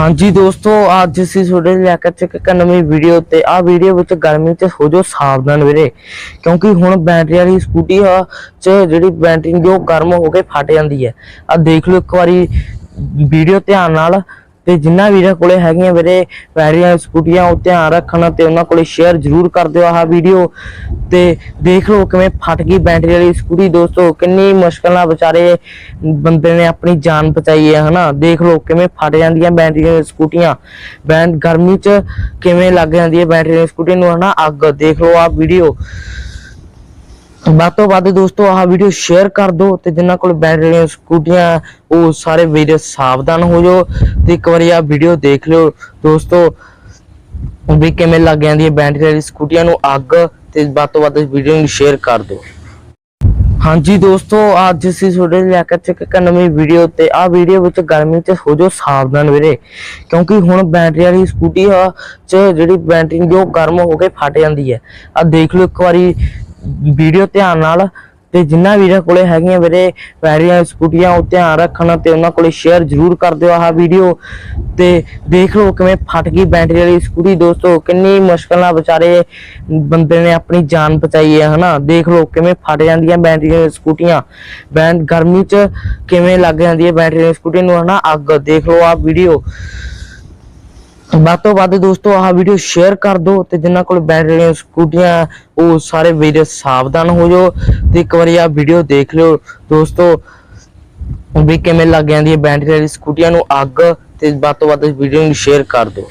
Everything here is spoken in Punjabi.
ਹਾਂਜੀ ਦੋਸਤੋ, ਅੱਜ ਅਸੀਂ ਤੁਹਾਡੇ ਲਈ ਲੈ ਕੇ ਚੱਕ ਇੱਕ ਨਵੀਂ ਵੀਡੀਓ ਤੇ ਆ ਵੀਡੀਓ ਵਿੱਚ ਗਰਮੀ ਤੇ ਹੋ ਜਾਓ ਸਾਵਧਾਨ ਵੀਰੇ। ਕਿਉਂਕਿ ਹੁਣ ਬੈਟਰੀ ਵਾਲੀ ਸਕੂਟੀ ਆ, ਚ ਜਿਹੜੀ ਬੈਟਰੀ ਜੋ ਗਰਮ ਹੋ ਕੇ ਫਟ ਜਾਂਦੀ ਹੈ। ਆ ਦੇਖ ਲਓ ਇੱਕ ਵਾਰੀ ਵੀਡੀਓ ਧਿਆਨ ਨਾਲ। ਤੇ ਜਿੰਨਾ ਵੀਰਾਂ ਕੋਲੇ ਹੈਗੀਆਂ ਵੀਰੇ ਬੈਟਰੀ ਵਾਲੀ ਸਕੂਟੀਆਂ ਉਹ ਧਿਆਨ ਰੱਖਣਾ ਤੇ ਉਹਨਾਂ ਕੋਲੇ ਸ਼ੇਅਰ ਜ਼ਰੂਰ ਕਰ ਦਿਓ ਆਹ ਵੀਡੀਓ ਤੇ ਦੇਖ ਲਓ ਕਿਵੇਂ ਫਟ ਗਈ ਬੈਟਰੀ ਵਾਲੀ ਸਕੂਟੀ ਦੋਸਤੋ, ਕਿੰਨੀ ਮੁਸ਼ਕਲ ਨਾਲ ਵਿਚਾਰੇ ਬੰਦੇ ਨੇ ਆਪਣੀ ਜਾਨ ਬਚਾਈ ਹੈ, ਹਨਾ? ਦੇਖ ਲਓ ਕਿਵੇਂ ਫਟ ਜਾਂਦੀਆਂ ਬੈਟਰੀ ਵਾਲੀ ਸਕੂਟੀਆਂ। ਬੈਂਡ ਗਰਮੀ ਚ ਕਿਵੇਂ ਲੱਗ ਜਾਂਦੀ ਹੈ ਬੈਟਰੀ ਵਾਲੀ ਸਕੂਟੀ ਨੂੰ, ਹਨਾ? ਅੱਗ, ਦੇਖ ਲਓ ਆਹ ਵੀਡੀਓ ਵੱਧ ਤੋਂ ਵੱਧ ਦੋਸਤੋ ਆਹ ਵੀਡੀਓ ਸ਼ੇਅਰ ਕਰ ਦਿਓ ਤੇ ਜਿਨ੍ਹਾਂ ਕੋਲ ਬੈਟਰੀ ਸਕੂਟੀਆਂ ਉਹ ਸਾਰੇ ਵੀਰੇ ਸਾਵਧਾਨ ਹੋ ਜਾਓ ਤੇ ਇੱਕ ਵਾਰੀ ਆਹ ਵੀਡੀਓ ਦੇਖ ਲਿਓ। ਦੋਸਤੋ ਵੀ ਕਿਵੇਂ ਲੱਗ ਜਾਂਦੀ ਹੈ ਬੈਟਰੀ ਵਾਲੀ ਸਕੂਟੀਆਂ ਨੂੰ ਅੱਗ ਤੇ ਵੱਧ ਤੋਂ ਵੱਧ ਵੀਡੀਓ ਨੂੰ ਸ਼ੇਅਰ ਕਰ ਦਿਓ। ਹਾਂਜੀ ਦੋਸਤੋ, ਅੱਜ ਅਸੀਂ ਤੁਹਾਡੇ ਲਈ ਲੈ ਕੇ ਚੱਕ ਇੱਕ ਨਵੀਂ ਵੀਡੀਓ ਤੇ ਆਹ ਵੀਡੀਓ ਵਿੱਚ ਗਰਮੀ ਚ ਹੋ ਜਾਓ ਸਾਵਧਾਨ ਵੀਰੇ। ਕਿਉਂਕਿ ਹੁਣ ਬੈਟਰੀ ਵਾਲੀ ਸਕੂਟੀ ਆ, ਚ ਜਿਹੜੀ ਬੈਟਰੀ ਜੋ ਗਰਮ ਹੋ ਕੇ ਫਟ ਜਾਂਦੀ ਹੈ। ਆ ਦੇਖ ਲਓ ਇੱਕ ਵਾਰੀ ਵੀਡੀਓ ਧਿਆਨ ਨਾਲ ਤੇ ਜਿੰਨਾ ਵੀਰਾਂ ਕੋਲੇ ਹੈਗੀਆਂ ਵੀਰੇ ਬੈਟਰੀਆਂ ਸਕੂਟੀਆਂ ਉਹ ਧਿਆਨ ਰੱਖਣਾ ਤੇ ਉਹਨਾਂ ਕੋਲੇ ਸ਼ੇਅਰ ਜ਼ਰੂਰ ਕਰ ਦਿਓ ਆਹ ਵੀਡੀਓ। ਤੇ ਦੇਖ ਲਓ ਕਿਵੇਂ ਫਟ ਗਈ ਬੈਟਰੀ ਵਾਲੀ ਸਕੂਟੀ ਦੋਸਤੋ, ਕਿੰਨੀ ਮੁਸ਼ਕਲ ਨਾਲ ਵਿਚਾਰੇ ਬੰਦੇ ਨੇ ਆਪਣੀ ਜਾਨ ਬਚਾਈ ਹੈ, ਹਨਾ? ਦੇਖ ਲਓ ਕਿਵੇਂ ਫਟ ਜਾਂਦੀਆਂ ਬੈਟਰੀ ਵਾਲੀ ਸਕੂਟੀਆਂ। ਬੈਂਡ ਗਰਮੀ ਚ ਕਿਵੇਂ ਲੱਗ ਜਾਂਦੀ ਹੈ ਬੈਟਰੀ ਵਾਲੀ ਸਕੂਟੀ ਨੂੰ, ਹਨਾ? ਅੱਗ, ਦੇਖ ਲਓ ਆਹ ਵੀਡੀਓ ਵੱਧ ਤੋਂ ਵੱਧ ਦੋਸਤੋ, ਆਹ ਵੀਡੀਓ ਸ਼ੇਅਰ ਕਰ ਦਿਓ ਤੇ ਜਿਨ੍ਹਾਂ ਕੋਲ ਬੈਟਰੀ ਵਾਲੀਆਂ ਸਕੂਟੀਆਂ, ਉਹ ਸਾਰੇ ਵੀਰੇ ਸਾਵਧਾਨ ਹੋ ਜਾਓ ਤੇ ਇੱਕ ਵਾਰੀ ਆਹ ਵੀਡੀਓ ਦੇਖ ਲਿਓ। ਦੋਸਤੋ, ਵੀ ਕਿਵੇਂ ਲੱਗ ਜਾਂਦੀ ਹੈ ਬੈਟਰੀ ਵਾਲੀ ਸਕੂਟੀਆਂ ਨੂੰ ਅੱਗ ਤੇ ਵੱਧ ਤੋਂ ਵੱਧ ਵੀਡੀਓ ਨੂੰ ਸ਼ੇਅਰ ਕਰ ਦਿਓ।